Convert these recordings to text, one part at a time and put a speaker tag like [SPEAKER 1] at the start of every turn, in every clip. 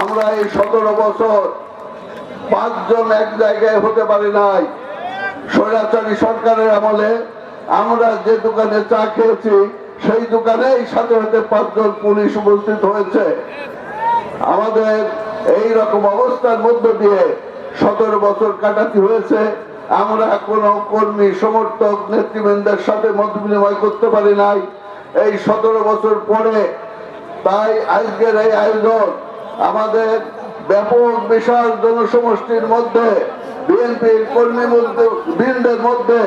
[SPEAKER 1] আমরা এই সতেরো বছর পাঁচজন এক জায়গায় হতে পারি নাই। স্বৈরাচারী সরকারের আমলে আমরা যে দোকানে চা খেয়েছি, সেই দোকানেই সাথে সাথে পাঁচজন পুলিশ উপস্থিত হয়েছে। আমাদের এই রকম অবস্থার মধ্য দিয়ে সতেরো বছর কাটাতে হয়েছে। আমরা কোনো কর্মী, সমর্থক, নেতৃবৃন্দের সাথে মত বিনিময় করতে পারি নাই। এই সতেরো বছর পরে তাই আজকের এই আয়োজন আমাদের ব্যাপক বিশাল জনসমষ্টির মধ্যে, বিএনপির কর্মী মধ্যে, বৃন্দের মধ্যে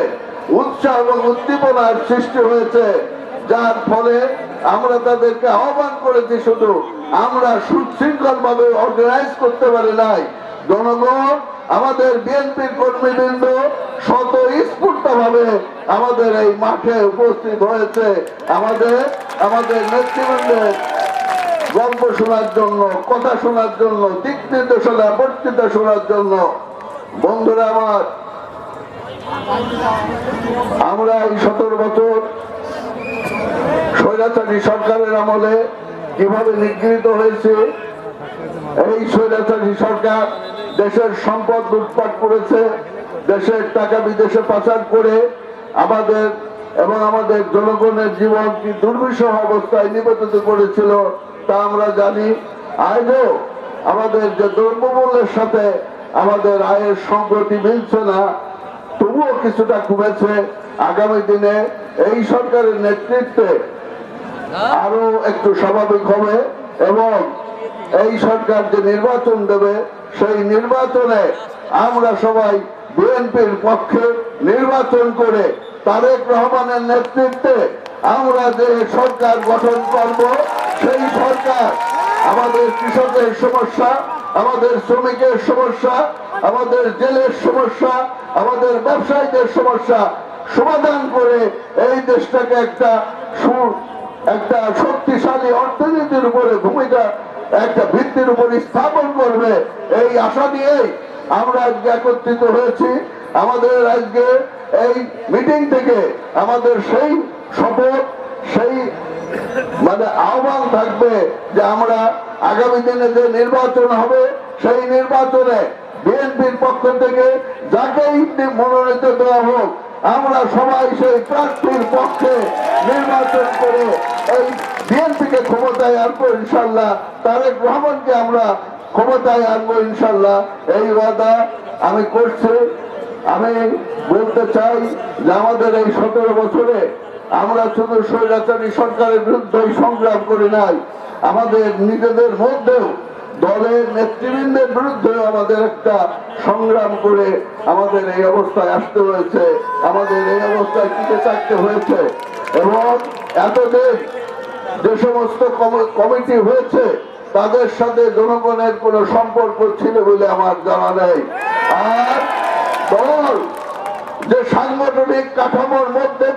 [SPEAKER 1] উৎসাহ এবং উদ্দীপনার সৃষ্টি হয়েছে, যার ফলে আমরা তাদেরকে আহ্বান করেছি শুধু, আমরা সুশৃঙ্খল ভাবে অর্গানাইজ করতে পারি নাই। জনগণ, আমাদের বিএনপির কর্মীবৃন্দ শত স্ফূর্ত ভাবে আমাদের এই মাঠে উপস্থিত হয়েছে। আমাদের আমাদের নেতৃবৃন্দের গল্প শোনার জন্য, কথা শোনার জন্য, দিক নির্দেশনা বক্তৃতা শোনার জন্য। বন্ধুরা আমার, আমরা এই সতেরো বছর স্বৈরাচারী সরকারের আমলে কীভাবে নিগৃহীত হয়েছে, এই স্বৈরাচারী সরকার দেশের সম্পদ লুটপাট করেছে, দেশের টাকা বিদেশে পাচার করে আমাদের এবং আমাদের জনগণের জীবন কি দুর্বিষহ অবস্থায় নিবেদিত করেছিল তা আমরা জানি। আজও আমাদের যে দ্রব্যমূল্যের সাথে আমাদের আয়ের সংগতি মিলছে না, তবুও কিছুটা কমেছে। আগামী দিনে এই সরকারের নেতৃত্বে আরও একটু স্বাভাবিক হবে এবং এই সরকার যে নির্বাচন দেবে, সেই নির্বাচনে আমরা সবাই বিএনপির পক্ষে নির্বাচন করে তারেক রহমানের নেতৃত্বে আমরা যে সরকার গঠন করব সেই সরকার আমাদের কৃষকের সমস্যা, আমাদের শ্রমিকের সমস্যা, আমাদের জেলের সমস্যা, আমাদের ব্যবসায়ীদের সমস্যা সমাধান করে এই দেশটাকে একটা একটা শক্তিশালী অর্থনীতির উপরে ভূমিকা, একটা ভিত্তির উপরে স্থাপন করবে এই আশা নিয়েই আমরা আজকে একত্রিত হয়েছি। আমাদের আজকে এই মিটিং থেকে আমাদের সেই শপথ, সেই মানে আহ্বান থাকবে যে আমরা আগামী দিনে যে নির্বাচন হবে, সেই নির্বাচনে বিএনপির পক্ষ থেকে যাকেই মনোনীত দেওয়া হোক, আমরা সবাই সেই প্রার্থীর পক্ষে নির্বাচন করে এই বিএনপিকে ক্ষমতায় আনব ইনশাল্লাহ, তারেক রহমানকে আমরা ক্ষমতায় আনব ইনশাল্লাহ। এই ওয়াদা আমি করছি। আমি বলতে চাই যে আমাদের এই সতেরো বছরে আমরা শুধু স্বৈরাচারী সরকারের বিরুদ্ধে সংগ্রাম করি নাই। আমাদের নিজেদের মধ্যেও দলের নেতৃবৃন্দের বিরুদ্ধে আমাদের একটা সংগ্রাম করে আমাদের এই অবস্থায় আসতে হয়েছে। আমাদের এই অবস্থায় টিকে থাকতে হয়েছে। এবং এতদিন যে সমস্ত কমি- কমিটি হয়েছে, তাদের সাথে জনগণের কোনো সম্পর্ক ছিল বলে আমার জানা নেই। আর দল যে সাংগঠনিক কাঠামোর মধ্যে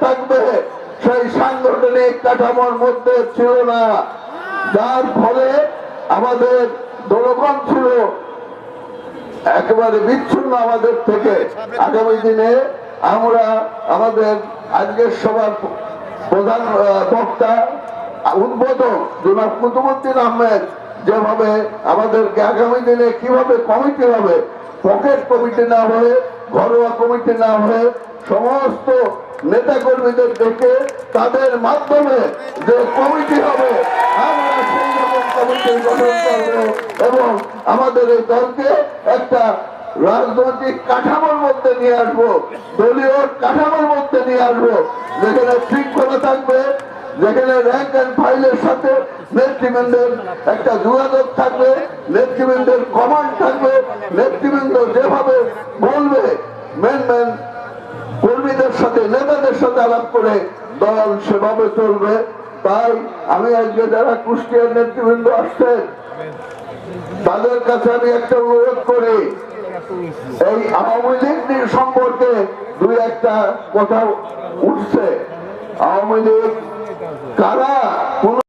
[SPEAKER 1] কাঠামোর মধ্যে ছিল না। যার ফলে আমাদের জনগণ ছিল একেবারে বিচ্ছিন্ন আমাদের থেকে। আগামী দিনে আমরা আমাদের আজকের সবার প্রধান বক্তা, উদ্বোধক জনাব কুতুবুদ্দিন আহমেদ যেভাবে আমাদেরকে আগামী দিনে কীভাবে কমিটি হবে, পকেট কমিটি না হয়ে, ঘরোয়া কমিটি না হয়ে সমস্ত নেতা কর্মীদের ডেকে তাদের মাধ্যমে যে কমিটি হবে এবং আমাদের এই দলকে একটা রাজনৈতিক কাঠামোর মধ্যে নিয়ে আসব, দলীয় কাঠামোর মধ্যে নিয়ে আসব, যেখানে শৃঙ্খলা থাকবে, যেখানে র্যাঙ্ক অ্যান্ড ফাইলের সাথে নেতৃবৃন্দের একটা যোগাযোগ থাকবে, নেতৃবৃন্দের কমান্ড থাকবে, নেতৃবৃন্দ যেভাবে বলবে মেন মেন কর্মীদের সাথে নেতাদের সাথে আলাপ করে দল সেভাবে চলবে। তাই আমি আজকে যারা কুষ্টিয়ার নেতৃবৃন্দ আসছেন, তাদের কাছে আমি একটা অনুরোধ করি, এই আওয়ামী লীগ সম্পর্কে দুই একটা কথা উঠছে। আওয়ামী লীগ কারা, কোন